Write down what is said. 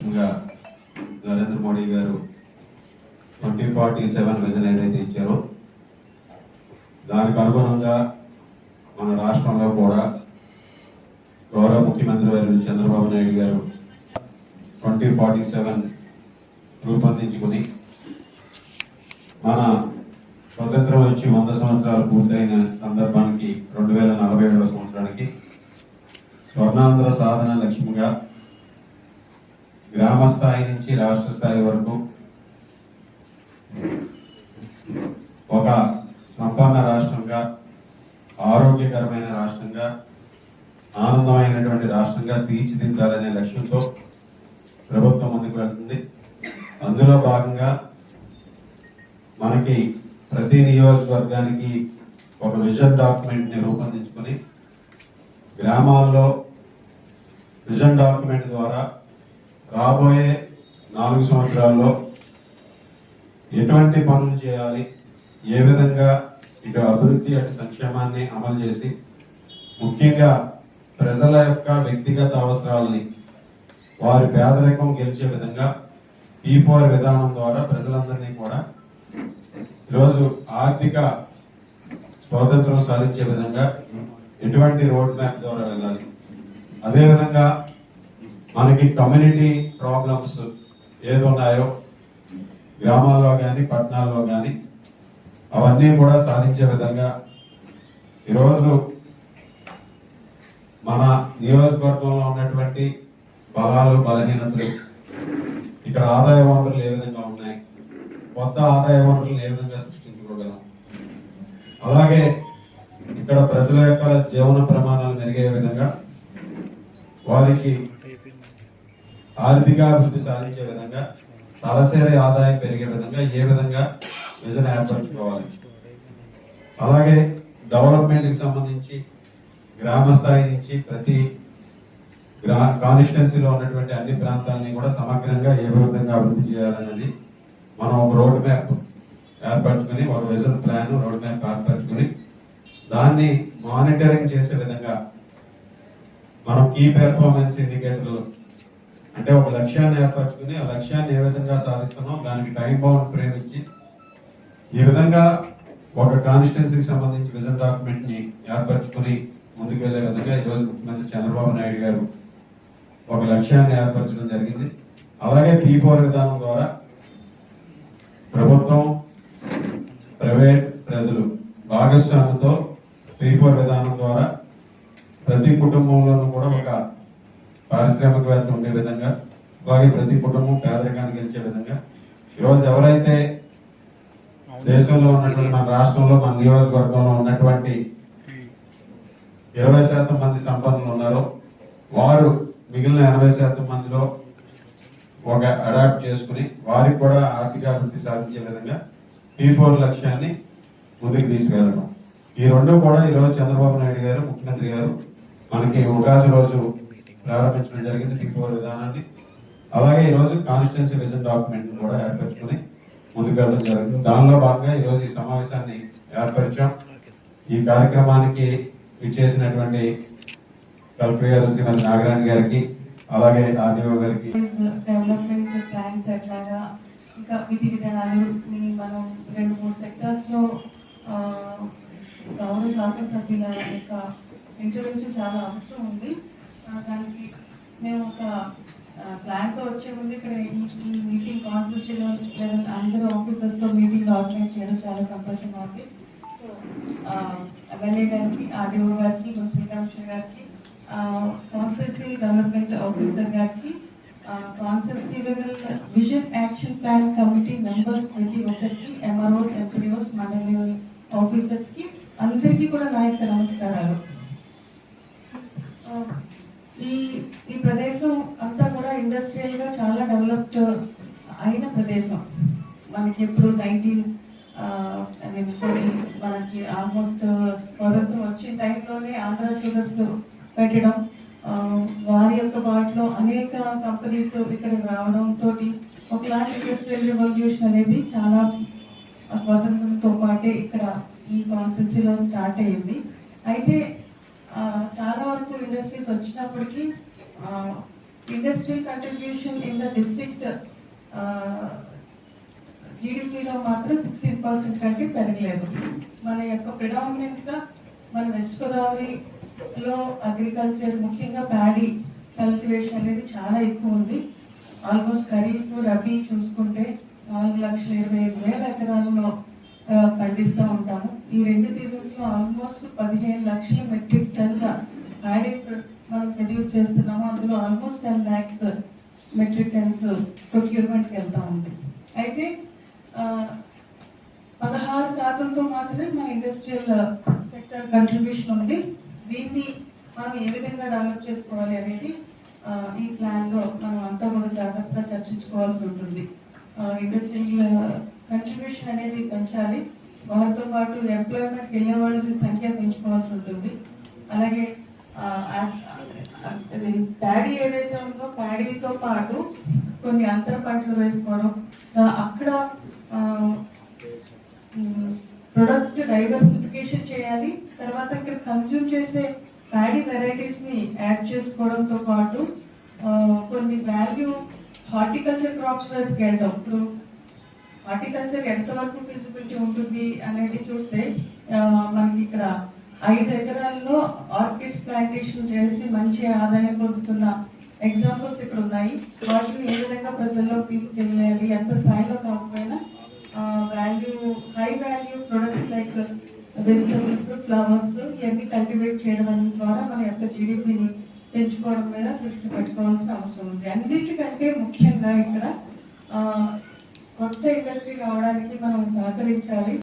నరేంద్ర మోడీ గారు twenty forty seven vision ఏదైతే ఇచ్చారో దానికి అనుగుణంగా మన రాష్ట్రంలో కూడా గౌరవ ముఖ్యమంత్రి వారి చంద్రబాబు నాయుడు గారు ట్వంటీ ఫార్టీ సెవెన్ రూపొందించుకుని మన స్వతంత్రం వచ్చి వంద సంవత్సరాలు పూర్తయిన సందర్భానికి రెండు వేల నలభై ఏడవ సంవత్సరానికి స్వర్ణాంధ్ర సాధన లక్ష్యంగా గ్రామ స్థాయి నుంచి రాష్ట్ర స్థాయి వరకు ఒక సంపన్న రాష్ట్రంగా ఆరోగ్యకరమైన రాష్ట్రంగా ఆనందమైనటువంటి రాష్ట్రంగా తీర్చిదిద్దాలనే లక్ష్యంతో ప్రభుత్వం ముందుకు వెళ్తుంది. అందులో భాగంగా మనకి ప్రతి నియోజకవర్గానికి ఒక విజన్ డాక్యుమెంట్ని రూపొందించుకొని గ్రామాల్లో విజన్ డాక్యుమెంట్ ద్వారా రాబోయే నాలుగు సంవత్సరాల్లో ఎటువంటి పనులు చేయాలి? ఏ విధంగా ఇటు అభివృద్ధి అటు సంక్షేమాన్ని అమలు చేసి ముఖ్యంగా ప్రజల యొక్క వ్యక్తిగత అవసరాలని వారి పేదరికం గెలిచే విధంగా ఈ ఫోర్ విధానం ద్వారా ప్రజలందరినీ కూడా ఈరోజు ఆర్థిక స్వాతంత్రం సాధించే విధంగా ఎటువంటి రోడ్ మ్యాప్ ద్వారా వెళ్ళాలి? అదేవిధంగా మనకి కమ్యూనిటీ ప్రాబ్లమ్స్ ఏది ఉన్నాయో గ్రామాల్లో కానీ పట్టణాల్లో కానీ అవన్నీ కూడా సాధించే విధంగా ఈరోజు మన నియోజకవర్గంలో ఉన్నటువంటి బలాలు బలహీనతలు ఇక్కడ ఆదాయ వనరులు ఏ విధంగా ఉన్నాయి? కొత్త ఆదాయ వనరులను ఏ విధంగా సృష్టించుకోగలం? అలాగే ఇక్కడ ప్రజల యొక్క జీవన ప్రమాణాలు మెరిగే విధంగా వారికి ఆర్థికాభివృద్ధి సాధించే విధంగా తలసేరి ఆదాయం పెరిగే విధంగా ఏ విధంగా విజన్ ఏర్పరచుకోవాలి. అలాగే డెవలప్మెంట్కి సంబంధించి గ్రామ స్థాయి నుంచి ప్రతి గ్రా కాన్స్టిట్యున్సీలో ఉన్నటువంటి అన్ని ప్రాంతాలని కూడా సమగ్రంగా ఏ విధంగా అభివృద్ధి చేయాలన్నది మనం ఒక రోడ్ మ్యాప్ ఏర్పరచుకుని ఒక విజన్ ప్లాన్ రోడ్ మ్యాప్ ఏర్పరచుకుని దాన్ని మానిటరింగ్ చేసే విధంగా మనం కీ పెర్ఫార్మెన్స్ ఇండికేటర్లు అంటే ఒక లక్ష్యాన్ని ఏర్పరచుకుని ఆ లక్ష్యాన్ని ఏ విధంగా సాధిస్తున్నాం దానికి టైం బౌండ్ ఫ్రేమ్ ఇచ్చి ఈ విధంగా ఒక కాన్స్టిట్యున్సీకి సంబంధించి విజన్ డాక్యుమెంట్ని ఏర్పరచుకుని ముందుకు విధంగా ఈ రోజు ముఖ్యమంత్రి చంద్రబాబు నాయుడు గారు ఒక లక్ష్యాన్ని ఏర్పరచడం జరిగింది. అలాగే పీ ఫోర్ విధానం ద్వారా ప్రభుత్వం ప్రైవేట్ ప్రజలు భాగస్వామ్యంతో పీ ఫోర్ విధానం ద్వారా ప్రతి కుటుంబంలోనూ కూడా ఒక పారిశ్రామికవేత్త ఉండే విధంగా అలాగే ప్రతి కుటుంబం పేదరికానికి గెలిచే విధంగా. ఈరోజు ఎవరైతే దేశంలో ఉన్నటువంటి మన రాష్ట్రంలో మన నియోజకవర్గంలో ఉన్నటువంటి ఇరవై శాతం మంది సంపన్నులు ఉన్నారో వారు మిగిలిన ఎనభై శాతం మందిలో ఒక అడాప్ట్ చేసుకుని వారికి కూడా ఆర్థిక అభివృద్ధి సాధించే విధంగా పీ ఫోర్ లక్ష్యాన్ని ముందుకు తీసుకెళ్ళడం. ఈ రెండు కూడా ఈరోజు చంద్రబాబు నాయుడు గారు ముఖ్యమంత్రి గారు మనకి ఉగాది రోజు ప్రారంభించడం జరిగింది పీ ఫోర్ విధానాన్ని. అలాగే ఈ రోజు కాన్స్టిట్యున్సీ విజన్ డాక్యుమెంట్ కూడా ఏర్పరచుకుని ముందుకెళ్ళడం జరిగింది. దానిలో భాగంగా ఈ రోజు ఈ సమావేశాన్ని ఏర్పరిచాం. ఈ కార్యక్రమానికి ఇచ్చేసినటువంటి కలెక్టర్ గారు శ్రీమతి నాగరాణి గారికి అలాగే ఆర్డీఓ గారికి. డెవలప్మెంట్ ప్లాన్స్ ఎట్లాగా ఇంకా విధి విధానాలు మనం రెండు మూడు సెక్టర్స్ గౌరవ శాసనసభ్యుల యొక్క చాలా అవసరం ఉంది. దానికి మేము ఒక ప్లాన్తో వచ్చే ముందు ఇక్కడ ఈ ఈ మీటింగ్ కాన్స్టిట్యూషన్ లెవెల్ అందరూ ఆఫీసర్స్తో మీటింగ్ ఆర్గనైజ్ చేయడం చాలా సంతోషంగా ఉంది. సో ఎమ్మెల్యే గారికి ఆర్డీఓ గారికి మున్సిపల్ కమిషనర్ గారికి కాన్స్టిట్యూన్సీ డెవలప్మెంట్ ఆఫీసర్ గారికి constituency level vision action plan committee members ప్రతి ఒక్కరికి ఎంఆర్ఓస్ ఎంపీఓస్ మండల లెవెల్ ఆఫీసర్స్కి అందరికీ కూడా నా యొక్క నమస్కారాలు ఆ, ఈ ఈ ప్రదేశం అంతా కూడా ఇండస్ట్రియల్గా చాలా డెవలప్డ్ అయిన ప్రదేశం. మనకి ఎప్పుడు నైన్టీన్ మనకి ఆల్మోస్ట్ స్వతంత్రం వచ్చిన టైంలోనే ఆంధ్ర షుగర్స్ పెట్టడం వారి యొక్క వాటిలో అనేక కంపెనీస్ ఇక్కడ రావడంతో ఒకలాంటి ఇండస్ట్రియల్ రెవల్యూషన్ అనేది చాలా స్వాతంత్రంతో పాటే ఇక్కడ ఈ కాన్స్టిట్యూన్సీలో స్టార్ట్ అయ్యింది అయితే ఇండస్ట్రీస్ వచ్చినప్పటికీ industry contribution in the district జీడిపిలో మాత్రం సిక్స్టీన్ పర్సెంట్ కంటే పెరగలేదు. మన యొక్క ప్రిడామినెంట్గా మన వెస్ట్ గోదావరిలో అగ్రికల్చర్ ముఖ్యంగా ప్యాడీ కల్టివేషన్ అనేది చాలా ఎక్కువ ఉంది. ఆల్మోస్ట్ ఖరీఫ్ రబీ చూసుకుంటే నాలుగు లక్షల ఇరవై ఐదు వేల ఎకరాల్లో పండిస్తూ ఉంటాము. ఈ రెండు సీజన్స్లో ఆల్మోస్ట్ పదిహేను లక్షల మెట్రిక్ టన్ల యాడీ మనం ప్రొడ్యూస్ చేస్తున్నాము అందులో almost ten lakhs metric tons ప్రొక్యూర్మెంట్కి వెళ్తా ఉంది. అయితే పదహారు శాతంతో మాత్రమే మన ఇండస్ట్రియల్ సెక్టర్ కంట్రిబ్యూషన్ ఉంది. దీన్ని మనం ఏ విధంగా డెవలప్ చేసుకోవాలి అనేది ఈ ప్లాన్లో మనం అంతా కూడా జాగ్రత్తగా చర్చించుకోవాల్సి ఉంటుంది. ఇండస్ట్రియల్ కంట్రిబ్యూషన్ అనేది పెంచాలి. వారితో పాటు ఎంప్లాయ్మెంట్కి వెళ్ళే వాళ్ళ సంఖ్య పెంచుకోవాల్సి ఉంటుంది. అలాగే ప్యాడీ ఏదైతే ఉందో ప్యాడీతో పాటు కొన్ని అంతర పంటలు వేసుకోవడం. అక్కడ ప్రొడక్ట్ డైవర్సిఫికేషన్ చేయాలి. తర్వాత ఇక్కడ కన్స్యూమ్ చేసే ప్యాడీ వెరైటీస్ని యాడ్ చేసుకోవడంతో పాటు కొన్ని వాల్యూ హార్టికల్చర్ క్రాప్స్ వైపుకి వెళ్ళడం ఇప్పుడు హార్టికల్చర్ ఎంతవరకు ఫీజిబిలిటీ ఉంటుంది అనేది చూస్తే మనకి ఇక్కడ ఐదు ఎకరాల్లో ఆర్కిడ్స్ ప్లాంటేషన్ చేసి మంచి ఆదాయం పొందుతున్న ఎగ్జాంపుల్స్ ఇక్కడ ఉన్నాయి వాటిని ఏ విధంగా ప్రజల్లో తీసుకెళ్ళాలి ఎంత స్థాయిలో కాకపోయినా value high value products like vegetables flowers ఇవన్నీ కల్టివేట్ చేయడం ద్వారా మన యొక్క జీడిపిని పెంచుకోవడం మీద దృష్టి పెట్టుకోవాల్సిన అవసరం ఉంది. అన్నిటికంటే ముఖ్యంగా ఇక్కడ కొత్త ఇండస్ట్రీ రావడానికి మనం సహకరించాలి.